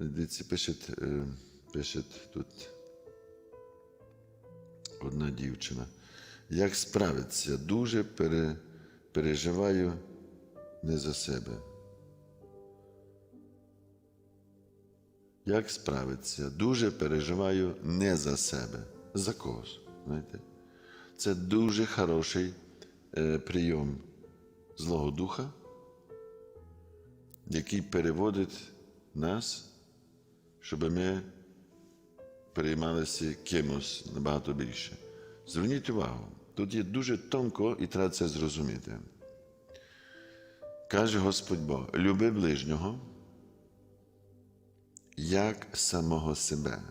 Дивіться, пише, е, пише тут одна дівчина. Як справиться, дуже пере, переживаю не за себе. Як справиться, дуже переживаю не за себе, за когось. Знаєте? Це дуже хороший е, прийом Злого Духа, який переводить нас, щоб ми переймалися кимось набагато більше. Зверніть увагу, тут є дуже тонко і треба це зрозуміти. Каже Господь Бог: люби ближнього, як самого себе.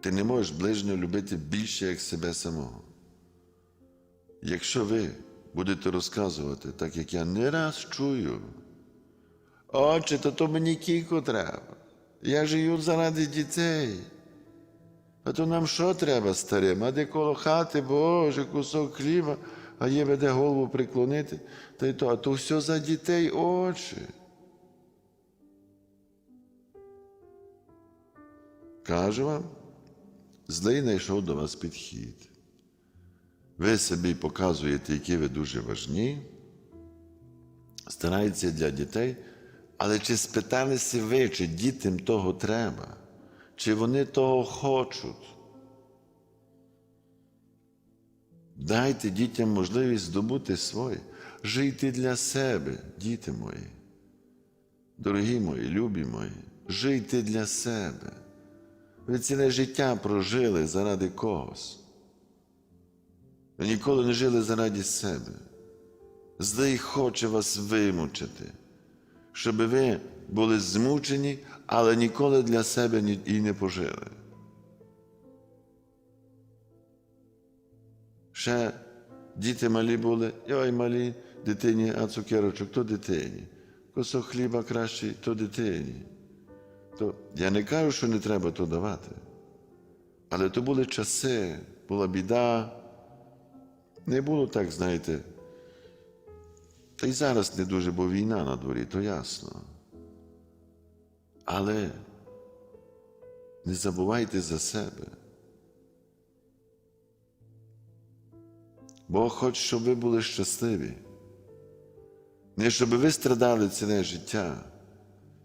Ти не можеш ближнього любити більше, як себе самого. Якщо ви будете розказувати, так як я не раз чую, отче, то то мені кілько треба. Я живу заради дітей. А то нам що треба старим? А де коло хати, Боже, кусок хліба, а є веде голову приклонити, та й то, а то все за дітей, отче. Кажу вам, злий знайшов до вас підхід. Ви собі показуєте, які ви дуже важні, стараєтеся для дітей, але чи спиталися ви, чи дітям того треба, чи вони того хочуть? Дайте дітям можливість здобути своє, жити для себе, діти мої. Дорогі мої, любі мої, жити для себе. Ви ціле життя прожили заради когось. Ви ніколи не жили заради себе. Злий хоче вас вимучити, щоб ви були змучені, але ніколи для себе і не пожили. Ще діти малі були, ой, малі дитині, а цукерочок то дитині. Кусок хліба кращий то дитині. То я не кажу, що не треба то давати. Але то були часи, була біда. Не було так, знаєте. Та й зараз не дуже, бо війна на дворі, то ясно. Але не забувайте за себе. Бог хоче, щоб ви були щасливі. Не щоб ви страдали ціле життя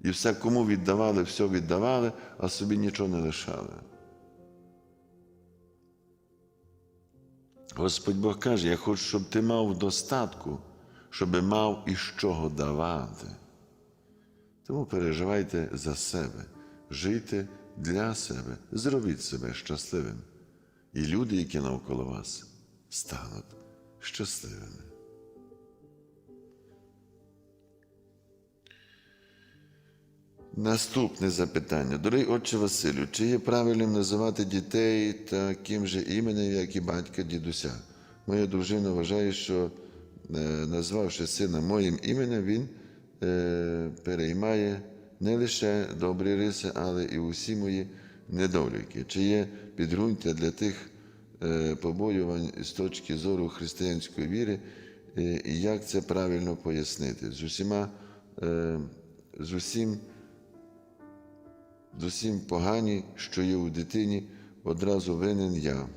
і все кому віддавали, все віддавали, а собі нічого не лишали. Господь Бог каже, я хочу, щоб ти мав достатку, щоб мав із чого давати. Тому переживайте за себе, жийте для себе, зробіть себе щасливим. І люди, які навколо вас, стануть щасливими. Наступне запитання. Дорогий отче Василю, чи є правильним називати дітей таким же іменем, як і батька дідуся? Моя дружина вважає, що назвавши сина моїм іменем, він е, переймає не лише добрі риси, але і усі мої недоліки. Чи є підґрунтя для тих е, побоювань з точки зору християнської віри, е, і як це правильно пояснити? З усіма, е, з усім з усім погані, що є у дитині, одразу винен я.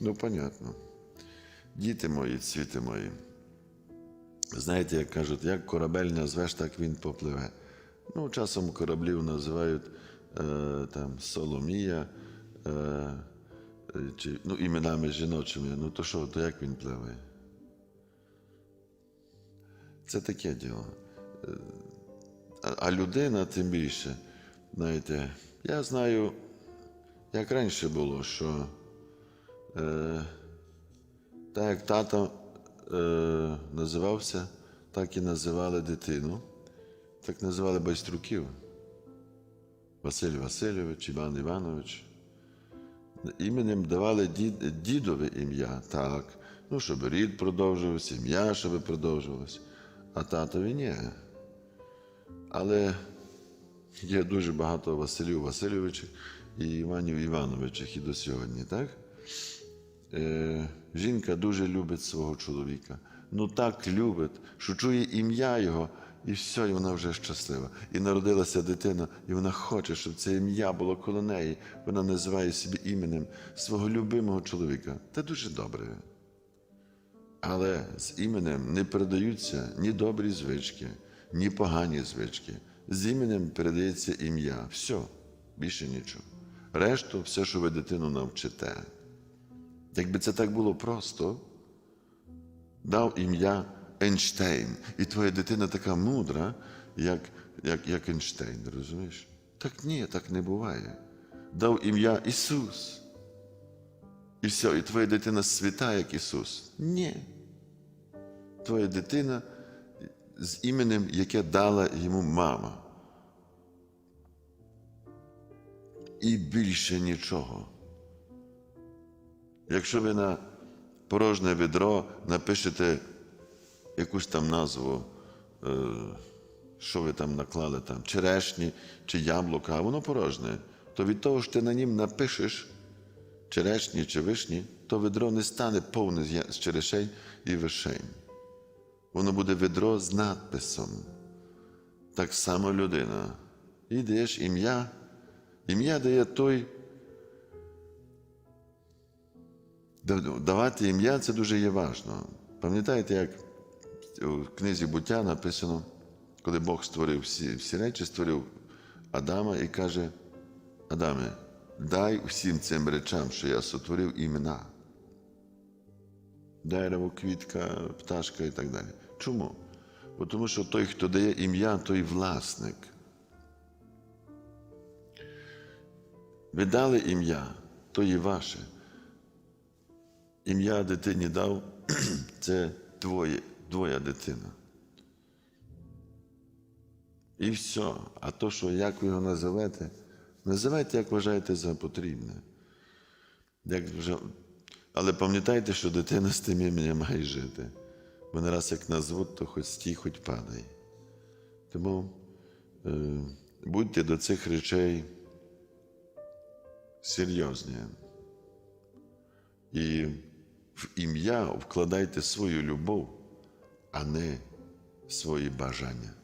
Ну, понятно. Діти мої, цвіти мої. Знаєте, як кажуть, як корабель назвеш, так він попливе. Ну, часом кораблів називають е, там Соломія, е, е, чи, ну, іменами жіночими. Ну, то що, то як він пливе? Це таке діло. А- А людина тим більше, знаєте, я знаю, як раніше було, що е, так як тато е, називався, так і називали дитину, так називали байструків. Василь Васильович, Іван Іванович. Іменем давали дід, дідове ім'я, так. Ну, щоб рід продовжувався, ім'я, щоб продовжувалося. А татові ні. Але є дуже багато Василів Васильовичів і Іванів Івановичів і до сьогодні, так? Е, жінка дуже любить свого чоловіка. Ну так любить, що чує ім'я його, і все, і вона вже щаслива. І народилася дитина, і вона хоче, щоб це ім'я було коло неї. Вона називає собі іменем свого любимого чоловіка. Це дуже добре. Але з іменем не передаються ні добрі звички, ні погані звички. З іменем передається ім'я. Все, більше нічого. Решту, все, що ви дитину навчите. Якби це так було просто, дав ім'я Ейнштейн, і твоя дитина така мудра, як, як, як Ейнштейн, розумієш? Так ні, так не буває. Дав ім'я Ісус. І все, і твоя дитина свята, як Ісус. Ні. Твоя дитина з іменем, яке дала йому мама. І більше нічого. Якщо ви на порожнє відро напишете якусь там назву, е, що ви там наклали, там, черешні чи яблука, а воно порожнє, то від того, що ти на нім напишеш черешні чи вишні, то відро не стане повне з черешень і вишень. Воно буде відро з надписом. Так само людина. І даєш ім'я. Ім'я дає той. Давати ім'я це дуже є важно. Пам'ятаєте, як у книзі буття написано, коли Бог створив всі, всі речі, створив Адама і каже: Адаме, дай усім цим речам, що я сотворив імена. Дерево, квітка, пташка і так далі. Чому? Бо Тому що той, хто дає ім'я, той власник. Ви дали ім'я, то є ваше. Ім'я дитині дав це твоє, твоя дитина. І все. А то, що як ви його називаєте, називайте, як вважаєте за потрібне. Як вже... Але пам'ятайте, що дитина з тим іменем має жити. Вони раз як назвуть, то хоч стій, хоч падай. Тому е, будьте до цих речей серйозні. І в ім'я вкладайте свою любов, а не свої бажання.